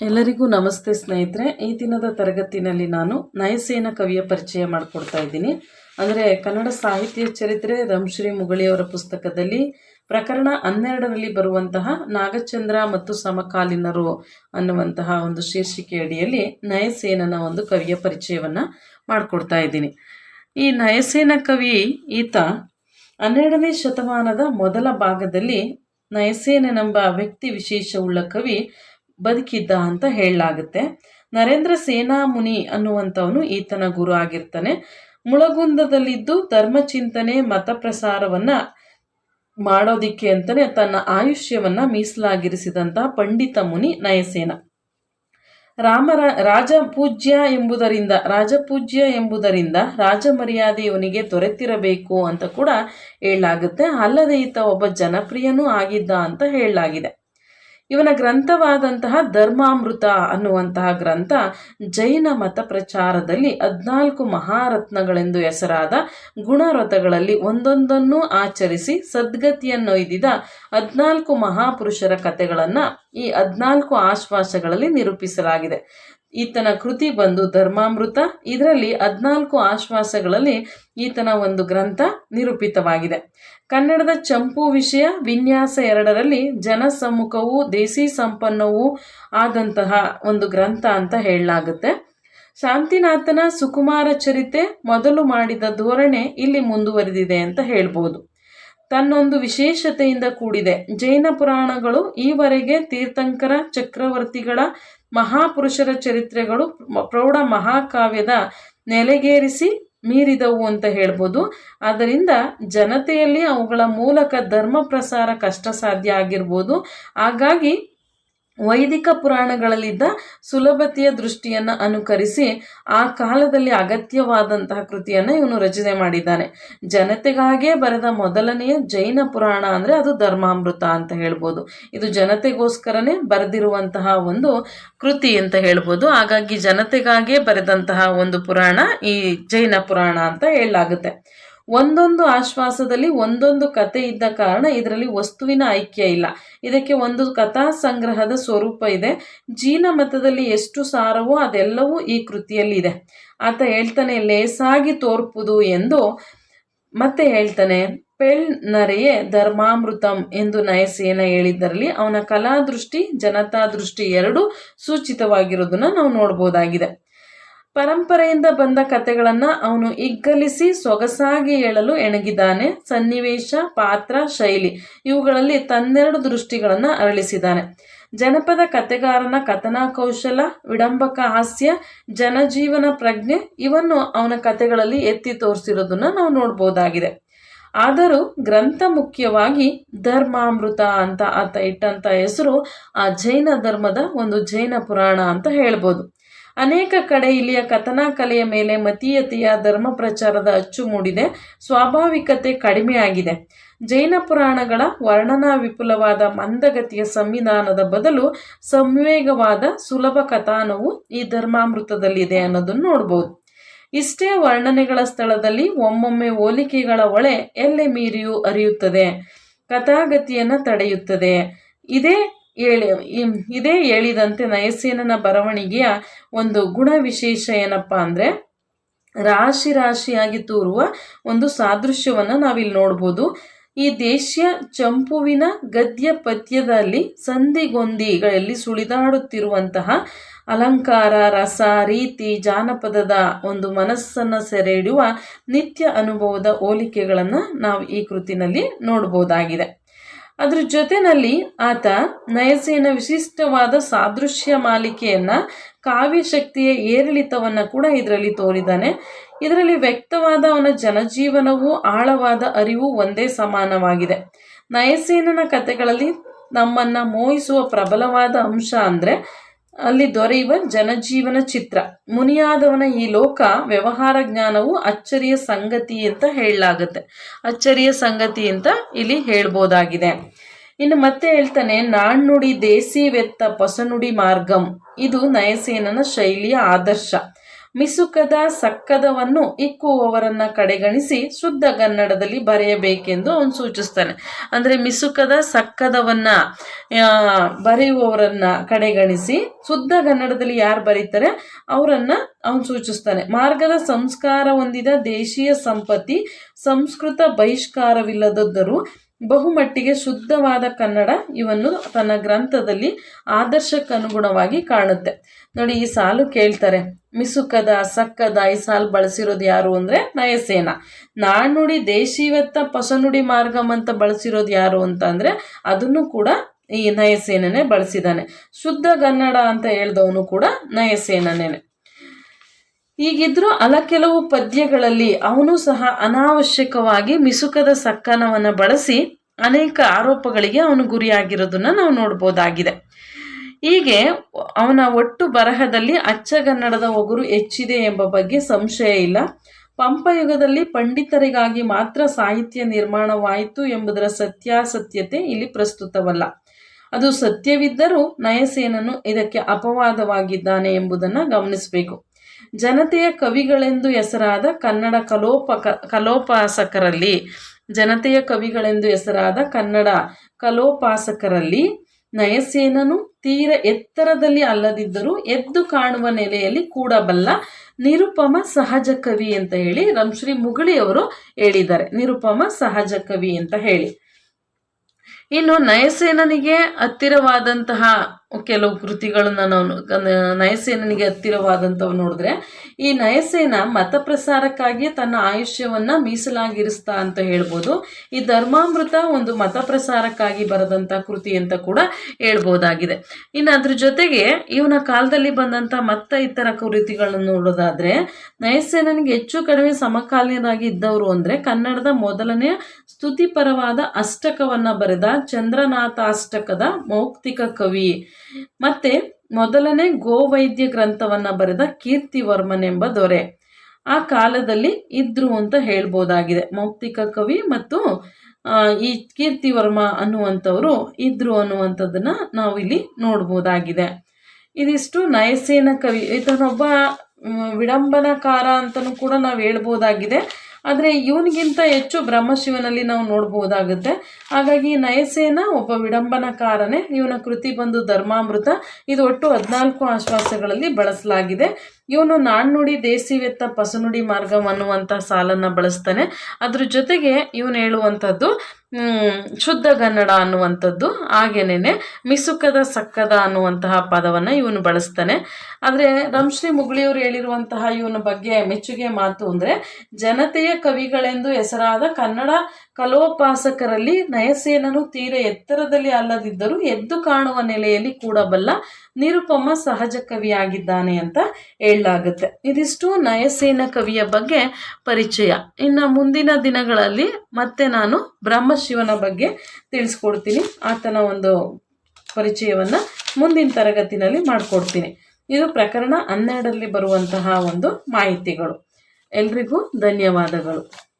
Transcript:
ಎಲ್ಲರಿಗೂ ನಮಸ್ತೆ ಸ್ನೇಹಿತರೆ. ಈ ದಿನದ ತರಗತಿನಲ್ಲಿ ನಾನು ನಯಸೇನ ಕವಿಯ ಪರಿಚಯ ಮಾಡಿಕೊಡ್ತಾ ಇದ್ದೀನಿ. ಅಂದರೆ ಕನ್ನಡ ಸಾಹಿತ್ಯ ಚರಿತ್ರೆ ರಂಶ್ರೀ ಮುಗಳಿಯವರ ಪುಸ್ತಕದಲ್ಲಿ ಪ್ರಕರಣ ಹನ್ನೆರಡರಲ್ಲಿ ಬರುವಂತಹ ನಾಗಚಂದ್ರ ಮತ್ತು ಸಮಕಾಲೀನರು ಅನ್ನುವಂತಹ ಒಂದು ಶೀರ್ಷಿಕೆ ಅಡಿಯಲ್ಲಿ ನಯಸೇನನ ಒಂದು ಕವಿಯ ಪರಿಚಯವನ್ನು ಮಾಡಿಕೊಡ್ತಾ ಇದ್ದೀನಿ. ಈ ನಯಸೇನ ಕವಿ ಈತ ಹನ್ನೆರಡನೇ ಶತಮಾನದ ಮೊದಲ ಭಾಗದಲ್ಲಿ ನಯಸೇನನೆಂಬ ವ್ಯಕ್ತಿ ವಿಶೇಷವುಳ್ಳ ಕವಿ ಬದುಕಿದ್ದ ಅಂತ ಹೇಳಲಾಗುತ್ತೆ. ನರೇಂದ್ರ ಸೇನಾ ಮುನಿ ಅನ್ನುವಂಥವನು ಈತನ ಗುರು ಆಗಿರ್ತಾನೆ. ಮುಳಗುಂದದಲ್ಲಿದ್ದು ಧರ್ಮಚಿಂತನೆ ಮತ ಪ್ರಸಾರವನ್ನ ಮಾಡೋದಿಕ್ಕೆ ಅಂತಲೇ ತನ್ನ ಆಯುಷ್ಯವನ್ನ ಮೀಸಲಾಗಿರಿಸಿದಂಥ ಪಂಡಿತ ಮುನಿ ನಯಸೇನ. ರಾಮರ ರಾಜಪೂಜ್ಯ ಎಂಬುದರಿಂದ ರಾಜಪೂಜ್ಯ ಎಂಬುದರಿಂದ ರಾಜಮರ್ಯಾದೆ ಇವನಿಗೆ ದೊರೆತಿರಬೇಕು ಅಂತ ಕೂಡ ಹೇಳಲಾಗುತ್ತೆ. ಅಲ್ಲದೆ ಈತ ಒಬ್ಬ ಜನಪ್ರಿಯನೂ ಆಗಿದ್ದ ಅಂತ ಹೇಳಲಾಗಿದೆ. ಇವನ ಗ್ರಂಥವಾದಂತಹ ಧರ್ಮಾಮೃತ ಅನ್ನುವಂತಹ ಗ್ರಂಥ ಜೈನ ಮತ ಪ್ರಚಾರದಲ್ಲಿ ಹದಿನಾಲ್ಕು ಮಹಾರತ್ನಗಳೆಂದು ಹೆಸರಾದ ಗುಣರಥಗಳಲ್ಲಿ ಒಂದೊಂದನ್ನು ಆಚರಿಸಿ ಸದ್ಗತಿಯನ್ನೊಯ್ದಿದ ಹದಿನಾಲ್ಕು ಮಹಾಪುರುಷರ ಕಥೆಗಳನ್ನು ಈ ಹದ್ನಾಲ್ಕು ಆಶ್ವಾಸಗಳಲ್ಲಿ ನಿರೂಪಿಸಲಾಗಿದೆ. ಈತನ ಕೃತಿ ಬಂದು ಧರ್ಮಾಮೃತ. ಇದರಲ್ಲಿ ಹದಿನಾಲ್ಕು ಆಶ್ವಾಸಗಳಲ್ಲಿ ಈತನ ಒಂದು ಗ್ರಂಥ ನಿರೂಪಿತವಾಗಿದೆ. ಕನ್ನಡದ ಚಂಪು ವಿಷಯ ವಿನ್ಯಾಸ ಎರಡರಲ್ಲಿ ಜನಸಮ್ಮುಖವೂ ದೇಸಿ ಸಂಪನ್ನವೂ ಆದಂತಹ ಒಂದು ಗ್ರಂಥ ಅಂತ ಹೇಳಲಾಗುತ್ತೆ. ಶಾಂತಿನಾಥನ ಸುಕುಮಾರ ಚರಿತೆ ಮೊದಲು ಮಾಡಿದ ಧೋರಣೆ ಇಲ್ಲಿ ಮುಂದುವರೆದಿದೆ ಅಂತ ಹೇಳ್ಬೋದು. ತನ್ನೊಂದು ವಿಶೇಷತೆಯಿಂದ ಕೂಡಿದೆ. ಜೈನ ಪುರಾಣಗಳು ಈವರೆಗೆ ತೀರ್ಥಂಕರ ಚಕ್ರವರ್ತಿಗಳ ಮಹಾಪುರುಷರ ಚರಿತ್ರೆಗಳು ಪ್ರೌಢ ಮಹಾಕಾವ್ಯದ ನೆಲೆಗೇರಿಸಿ ಮೀರಿದವು ಅಂತ ಹೇಳ್ಬೋದು. ಅದರಿಂದ ಜನತೆಯಲ್ಲಿ ಅವುಗಳ ಮೂಲಕ ಧರ್ಮ ಪ್ರಸಾರ ಕಷ್ಟ ಸಾಧ್ಯ ಆಗಿರ್ಬೋದು. ಹಾಗಾಗಿ ವೈದಿಕ ಪುರಾಣಗಳಲ್ಲಿದ್ದ ಸುಲಭತೆಯ ದೃಷ್ಟಿಯನ್ನು ಅನುಕರಿಸಿ ಆ ಕಾಲದಲ್ಲಿ ಅಗತ್ಯವಾದಂತಹ ಕೃತಿಯನ್ನು ಇವನು ರಚನೆ ಮಾಡಿದ್ದಾನೆ. ಜನತೆಗಾಗಿಯೇ ಬರೆದ ಮೊದಲನೆಯ ಜೈನ ಪುರಾಣ ಅಂದರೆ ಅದು ಧರ್ಮಾಮೃತ ಅಂತ ಹೇಳ್ಬೋದು. ಇದು ಜನತೆಗೋಸ್ಕರನೇ ಬರೆದಿರುವಂತಹ ಒಂದು ಕೃತಿ ಅಂತ ಹೇಳ್ಬೋದು. ಹಾಗಾಗಿ ಜನತೆಗಾಗಿಯೇ ಬರೆದಂತಹ ಒಂದು ಪುರಾಣ ಈ ಜೈನ ಪುರಾಣ ಅಂತ ಹೇಳಲಾಗುತ್ತೆ. ಒಂದೊಂದು ಆಶ್ವಾಸದಲ್ಲಿ ಒಂದೊಂದು ಕತೆ ಇದ್ದ ಕಾರಣ ಇದರಲ್ಲಿ ವಸ್ತುವಿನ ಐಕ್ಯ ಇಲ್ಲ. ಇದಕ್ಕೆ ಒಂದು ಕಥಾ ಸಂಗ್ರಹದ ಸ್ವರೂಪ ಇದೆ. ಜೀನ ಮತದಲ್ಲಿ ಎಷ್ಟು ಸಾರವೋ ಅದೆಲ್ಲವೂ ಈ ಕೃತಿಯಲ್ಲಿ ಇದೆ. ಆತ ಹೇಳ್ತಾನೆ, ಲೇಸಾಗಿ ತೋರ್ಪುದು ಎಂದು ಮತ್ತೆ ಹೇಳ್ತಾನೆ, ಪೆಳ್ ನರೆಯೇ ಧರ್ಮಾಮೃತಂ ಎಂದು ನಯಸೇನ ಹೇಳಿದ್ದರಲ್ಲಿ ಅವನ ಕಲಾದೃಷ್ಟಿ ಜನತಾ ದೃಷ್ಟಿ ಎರಡೂ ಸೂಚಿತವಾಗಿರೋದನ್ನ ನಾವು ನೋಡ್ಬೋದಾಗಿದೆ. ಪರಂಪರೆಯಿಂದ ಬಂದ ಕಥೆಗಳನ್ನು ಅವನು ಇಗ್ಗಲಿಸಿ ಸೊಗಸಾಗಿ ಹೇಳಲು ಎಣಗಿದ್ದಾನೆ. ಸನ್ನಿವೇಶ, ಪಾತ್ರ, ಶೈಲಿ ಇವುಗಳಲ್ಲಿ ತನ್ನೆರಡು ದೃಷ್ಟಿಗಳನ್ನು ಅರಳಿಸಿದ್ದಾನೆ. ಜನಪದ ಕಥೆಗಾರನ ಕಥನಾ ಕೌಶಲ, ವಿಡಂಬಕ ಹಾಸ್ಯ, ಜನಜೀವನ ಪ್ರಜ್ಞೆ ಇವನ್ನು ಅವನ ಕಥೆಗಳಲ್ಲಿ ಎತ್ತಿ ತೋರಿಸಿರೋದನ್ನ ನಾವು ನೋಡ್ಬೋದಾಗಿದೆ. ಆದರೂ ಗ್ರಂಥ ಮುಖ್ಯವಾಗಿ ಧರ್ಮಾಮೃತ ಅಂತ ಆತ ಇಟ್ಟಂತ ಹೆಸರು ಆ ಜೈನ ಧರ್ಮದ ಒಂದು ಜೈನ ಪುರಾಣ ಅಂತ ಹೇಳ್ಬೋದು. ಅನೇಕ ಕಡೆ ಇಲ್ಲಿಯ ಕಥನ ಕಲೆಯ ಮೇಲೆ ಮತೀಯತೆಯ ಧರ್ಮ ಪ್ರಚಾರದ ಅಚ್ಚು ಮೂಡಿದೆ. ಸ್ವಾಭಾವಿಕತೆ ಕಡಿಮೆಯಾಗಿದೆ ಜೈನ ಪುರಾಣಗಳ ವರ್ಣನಾ ವಿಪುಲವಾದ ಮಂದಗತಿಯ ಸಂವಿಧಾನದ ಬದಲು ಸಂವೇಗವಾದ ಸುಲಭ ಕಥಾನವು ಈ ಧರ್ಮಾಮೃತದಲ್ಲಿದೆ ಅನ್ನೋದನ್ನು ನೋಡಬಹುದು ಇಷ್ಟೇ ವರ್ಣನೆಗಳ ಸ್ಥಳದಲ್ಲಿ ಒಮ್ಮೊಮ್ಮೆ ಹೋಲಿಕೆಗಳ ಒಳೆ ಎಲ್ಲೆ ಮೀರಿಯೂ ಅರಿಯುತ್ತದೆ. ಕಥಾಗತಿಯನ್ನು ತಡೆಯುತ್ತದೆ. ಇದೇ ಹೇಳಿ ಇದೇ ಹೇಳಿದಂತೆ ನಯಸೇನನ ಬರವಣಿಗೆಯ ಒಂದು ಗುಣ ವಿಶೇಷ ಏನಪ್ಪ ಅಂದರೆ ರಾಶಿ ರಾಶಿಯಾಗಿ ತೂರುವ ಒಂದು ಸಾದೃಶ್ಯವನ್ನು ನಾವಿಲ್ಲಿ ನೋಡ್ಬೋದು. ಈ ದೇಶ್ಯ ಚಂಪುವಿನ ಗದ್ಯ ಪದ್ಯದಲ್ಲಿ ಸಂಧಿಗೊಂದಿಗಳಲ್ಲಿ ಸುಳಿದಾಡುತ್ತಿರುವಂತಹ ಅಲಂಕಾರ, ರಸ, ರೀತಿ, ಜಾನಪದದ ಒಂದು ಮನಸ್ಸನ್ನು ಸೆರೆ ಹಿಡಿಯುವ ನಿತ್ಯ ಅನುಭವದ ಹೋಲಿಕೆಗಳನ್ನು ನಾವು ಈ ಕೃತಿನಲ್ಲಿ ನೋಡ್ಬೋದಾಗಿದೆ. ಅದ್ರ ಜೊತೆಯಲ್ಲಿ ಆತ ನಯಸೇನ ವಿಶಿಷ್ಟವಾದ ಸಾದೃಶ್ಯ ಮಾಲಿಕೆಯನ್ನ ಕಾವ್ಯಶಕ್ತಿಯ ಏರಿಳಿತವನ್ನು ಕೂಡ ಇದರಲ್ಲಿ ತೋರಿದ್ದಾನೆ. ಇದರಲ್ಲಿ ವ್ಯಕ್ತವಾದ ಅವನ ಜನಜೀವನವು ಆಳವಾದ ಅರಿವು ಒಂದೇ ಸಮಾನವಾಗಿದೆ. ನಯಸೇನನ ಕಥೆಗಳಲ್ಲಿ ನಮ್ಮನ್ನ ಮೋಹಿಸುವ ಪ್ರಬಲವಾದ ಅಂಶ ಅಂದರೆ ಅಲ್ಲಿ ದೊರೆಯುವ ಜನಜೀವನ ಚಿತ್ರ. ಮುನಿಯಾದವನ ಈ ಲೋಕ ವ್ಯವಹಾರ ಜ್ಞಾನವು ಅಚ್ಚರಿಯ ಸಂಗತಿ ಅಂತ ಹೇಳಲಾಗುತ್ತೆ. ಅಚ್ಚರಿಯ ಸಂಗತಿ ಅಂತ ಇಲ್ಲಿ ಹೇಳ್ಬೋದಾಗಿದೆ. ಇನ್ನು ಮತ್ತೆ ಹೇಳ್ತಾನೆ, ನಾಣ್ಣುಡಿ ದೇಸಿ ವೆತ್ತ ಪಸನುಡಿ ಮಾರ್ಗಂ. ಇದು ನಯಸೇನನ ಶೈಲಿಯ ಆದರ್ಶ. ಮಿಸುಕದ ಸಕ್ಕದವನ್ನು ಇಕ್ಕುವವರನ್ನ ಕಡೆಗಣಿಸಿ ಶುದ್ಧ ಕನ್ನಡದಲ್ಲಿ ಬರೆಯಬೇಕೆಂದು ಅವನು ಸೂಚಿಸ್ತಾನೆ. ಅಂದರೆ ಮಿಸುಕದ ಸಕ್ಕದವನ್ನ ಬರೆಯುವವರನ್ನ ಕಡೆಗಣಿಸಿ ಶುದ್ಧ ಕನ್ನಡದಲ್ಲಿ ಯಾರು ಬರೀತಾರೆ? ಅವರನ್ನ ಅವನು ಸೂಚಿಸ್ತಾನೆ. ಮಾರ್ಗದ ಸಂಸ್ಕಾರ ಹೊಂದಿದ ದೇಶೀಯ ಸಂಪತ್ತಿ, ಸಂಸ್ಕೃತ ಬಹಿಷ್ಕಾರವಿಲ್ಲದದ್ದರೂ ಬಹುಮಟ್ಟಿಗೆ ಶುದ್ಧವಾದ ಕನ್ನಡ ಇವನ್ನು ತನ್ನ ಗ್ರಂಥದಲ್ಲಿ ಆದರ್ಶಕ್ಕನುಗುಣವಾಗಿ ಕಾಣುತ್ತೆ. ನೋಡಿ, ಈ ಸಾಲು ಕೇಳ್ತಾರೆ, ಮಿಸುಕದ, ಸಕ್ಕದ, ಈ ಸಾಲು ಬಳಸಿರೋದು ಯಾರು ಅಂದರೆ ನಯಸೇನ. ನಾಣ್ಣುಡಿ ದೇಶೀವತ್ತ ಪಸನುಡಿ ಮಾರ್ಗಮ್ ಅಂತ ಬಳಸಿರೋದು ಯಾರು ಅಂತ ಅಂದರೆ ಅದನ್ನು ಕೂಡ ಈ ನಯಸೇನನೇ ಬಳಸಿದ್ದಾನೆ ಶುದ್ಧ ಕನ್ನಡ ಅಂತ ಹೇಳ್ದವನು ಕೂಡ ನಯಸೇನನೇನೆ. ಹೀಗಿದ್ರೂ ಅಲ ಕೆಲವು ಪದ್ಯಗಳಲ್ಲಿ ಅವನು ಸಹ ಅನಾವಶ್ಯಕವಾಗಿ ಮಿಸುಕದ ಸಕ್ಕನವನ್ನು ಬಳಸಿ ಅನೇಕ ಆರೋಪಗಳಿಗೆ ಅವನು ಗುರಿಯಾಗಿರೋದನ್ನ ನಾವು ನೋಡ್ಬೋದಾಗಿದೆ. ಹೀಗೆ ಅವನ ಒಟ್ಟು ಬರಹದಲ್ಲಿ ಅಚ್ಚಗನ್ನಡದ ಒಗುರು ಹೆಚ್ಚಿದೆ ಎಂಬ ಬಗ್ಗೆ ಸಂಶಯ ಇಲ್ಲ. ಪಂಪಯುಗದಲ್ಲಿ ಪಂಡಿತರಿಗಾಗಿ ಮಾತ್ರ ಸಾಹಿತ್ಯ ನಿರ್ಮಾಣವಾಯಿತು ಎಂಬುದರ ಸತ್ಯಾಸತ್ಯತೆ ಇಲ್ಲಿ ಪ್ರಸ್ತುತವಲ್ಲ. ಅದು ಸತ್ಯವಿದ್ದರೂ ನಯಸೇನನು ಇದಕ್ಕೆ ಅಪವಾದವಾಗಿದ್ದಾನೆ ಎಂಬುದನ್ನು ಗಮನಿಸಬೇಕು. ಜನತೆಯ ಕವಿಗಳೆಂದು ಹೆಸರಾದ ಕನ್ನಡ ಕಲೋಪಕ ಕಲೋಪಾಸಕರಲ್ಲಿ, ಜನತೆಯ ಕವಿಗಳೆಂದು ಹೆಸರಾದ ಕನ್ನಡ ಕಲೋಪಾಸಕರಲ್ಲಿ ನಯಸೇನನು ತೀರ ಎತ್ತರದಲ್ಲಿ ಅಲ್ಲದಿದ್ದರೂ ಎದ್ದು ಕಾಣುವ ನೆಲೆಯಲ್ಲಿ ಕೂಡಬಲ್ಲ ನಿರುಪಮ ಸಹಜ ಕವಿ ಅಂತ ಹೇಳಿ ರಂಶ್ರೀ ಮುಗಳಿಯವರು ಹೇಳಿದ್ದಾರೆ. ನಿರುಪಮ ಸಹಜ ಕವಿ ಅಂತ ಹೇಳಿ. ಇನ್ನು ನಯಸೇನನಿಗೆ ಹತ್ತಿರವಾದಂತಹ ಕೆಲವು ಕೃತಿಗಳನ್ನ ನಾವು ನಯಸೇನನಿಗೆ ಹತ್ತಿರವಾದಂಥವು ನೋಡಿದ್ರೆ, ಈ ನಯಸೇನ ಮತ ಪ್ರಸಾರಕ್ಕಾಗಿ ತನ್ನ ಆಯುಷ್ಯವನ್ನ ಮೀಸಲಾಗಿರಿಸ್ತಾ ಅಂತ ಹೇಳ್ಬೋದು. ಈ ಧರ್ಮಾಮೃತ ಒಂದು ಮತ ಪ್ರಸಾರಕ್ಕಾಗಿ ಬರೆದಂಥ ಕೃತಿ ಅಂತ ಕೂಡ ಹೇಳ್ಬೋದಾಗಿದೆ. ಇನ್ನು ಅದ್ರ ಜೊತೆಗೆ ಇವನ ಕಾಲದಲ್ಲಿ ಬಂದಂಥ ಮತ್ತ ಇತರ ಕೃತಿಗಳನ್ನು ನೋಡೋದಾದ್ರೆ, ನಯಸೇನನಿಗೆ ಹೆಚ್ಚು ಕಡಿಮೆ ಸಮಕಾಲೀನರಾಗಿ ಇದ್ದವರು ಅಂದ್ರೆ ಕನ್ನಡದ ಮೊದಲನೆಯ ಸ್ತುತಿಪರವಾದ ಅಷ್ಟಕವನ್ನ ಬರೆದ ಚಂದ್ರನಾಥಾಷ್ಟಕದ ಮೌಕ್ತಿಕ ಕವಿ. ಮತ್ತೆ ಮೊದಲನೇ ಗೋವೈದ್ಯ ಗ್ರಂಥವನ್ನ ಬರೆದ ಕೀರ್ತಿವರ್ಮನ್ ಎಂಬ ದೊರೆ. ಆ ಕಾಲದಲ್ಲಿ ಇದ್ರು ಅಂತ ಹೇಳ್ಬೋದಾಗಿದೆ. ಮೌಕ್ತಿಕ ಕವಿ ಮತ್ತು ಈ ಕೀರ್ತಿವರ್ಮ ಅನ್ನುವಂಥವರು ಇದ್ರು ಅನ್ನುವಂಥದ್ದನ್ನ ನಾವು ಇಲ್ಲಿ ನೋಡ್ಬೋದಾಗಿದೆ. ಇದಿಷ್ಟು ನಯಸೇನ ಕವಿ. ಮ್, ವಿಡಂಬನಕಾರ ಅಂತಲೂ ಕೂಡ ನಾವು ಹೇಳ್ಬೋದಾಗಿದೆ. ಆದರೆ ಇವನಿಗಿಂತ ಹೆಚ್ಚು ಬ್ರಹ್ಮಶಿವನಲ್ಲಿ ನಾವು ನೋಡ್ಬೋದಾಗುತ್ತೆ. ಹಾಗಾಗಿ ನಯಸೇನ ಒಬ್ಬ ವಿಡಂಬನಕಾರನೇ ಇವನ ಕೃತಿ ಬಂದು ಧರ್ಮಾಮೃತ. ಇದು ಒಟ್ಟು ಹದಿನಾಲ್ಕು ಆಶ್ವಾಸಗಳಲ್ಲಿ ಬಳಸಲಾಗಿದೆ. ಇವನು ನಾಣ್ಣುಡಿ ದೇಸಿವೆತ್ತ ಪಸನುಡಿ ಮಾರ್ಗಂ ಅನ್ನುವಂಥ ಸಾಲನ್ನು ಬಳಸ್ತಾನೆ. ಅದ್ರ ಜೊತೆಗೆ ಇವನು ಹೇಳುವಂಥದ್ದು ಶುದ್ಧ ಕನ್ನಡ ಅನ್ನುವಂಥದ್ದು ಹಾಗೇನೇನೆ, ಮಿಸುಕದ ಸಕ್ಕದ ಅನ್ನುವಂತಹ ಪದವನ್ನು ಇವನು ಬಳಸ್ತಾನೆ. ಆದರೆ ರಂಶ್ರೀ ಮುಗಳಿಯವರು ಹೇಳಿರುವಂತಹ ಇವನ ಬಗ್ಗೆ ಮೆಚ್ಚುಗೆ ಮಾತು ಅಂದರೆ, ಜನತೆಯ ಕವಿಗಳೆಂದು ಹೆಸರಾದ ಕನ್ನಡ ಕಲೋಪಾಸಕರಲ್ಲಿ ನಯಸೇನನು ತೀರ ಎತ್ತರದಲ್ಲಿ ಅಲ್ಲದಿದ್ದರೂ ಎದ್ದು ಕಾಣುವ ನೆಲೆಯಲ್ಲಿ ಕೂಡಬಲ್ಲ ನಿರುಪಮ ಸಹಜ ಕವಿಯಾಗಿದ್ದಾನೆ ಅಂತ ಹೇಳಲಾಗುತ್ತೆ. ಇದಿಷ್ಟು ನಯಸೇನ ಕವಿಯ ಬಗ್ಗೆ ಪರಿಚಯ. ಇನ್ನು ಮುಂದಿನ ದಿನಗಳಲ್ಲಿ ಮತ್ತೆ ನಾನು ಬ್ರಹ್ಮಶಿವನ ಬಗ್ಗೆ ತಿಳಿಸ್ಕೊಡ್ತೀನಿ. ಆತನ ಒಂದು ಪರಿಚಯವನ್ನು ಮುಂದಿನ ತರಗತಿನಲ್ಲಿ ಮಾಡಿಕೊಡ್ತೀನಿ. ಇದು ಪ್ರಕರಣ ಹನ್ನೆರಡರಲ್ಲಿ ಬರುವಂತಹ ಒಂದು ಮಾಹಿತಿಗಳು. ಎಲ್ರಿಗೂ ಧನ್ಯವಾದಗಳು.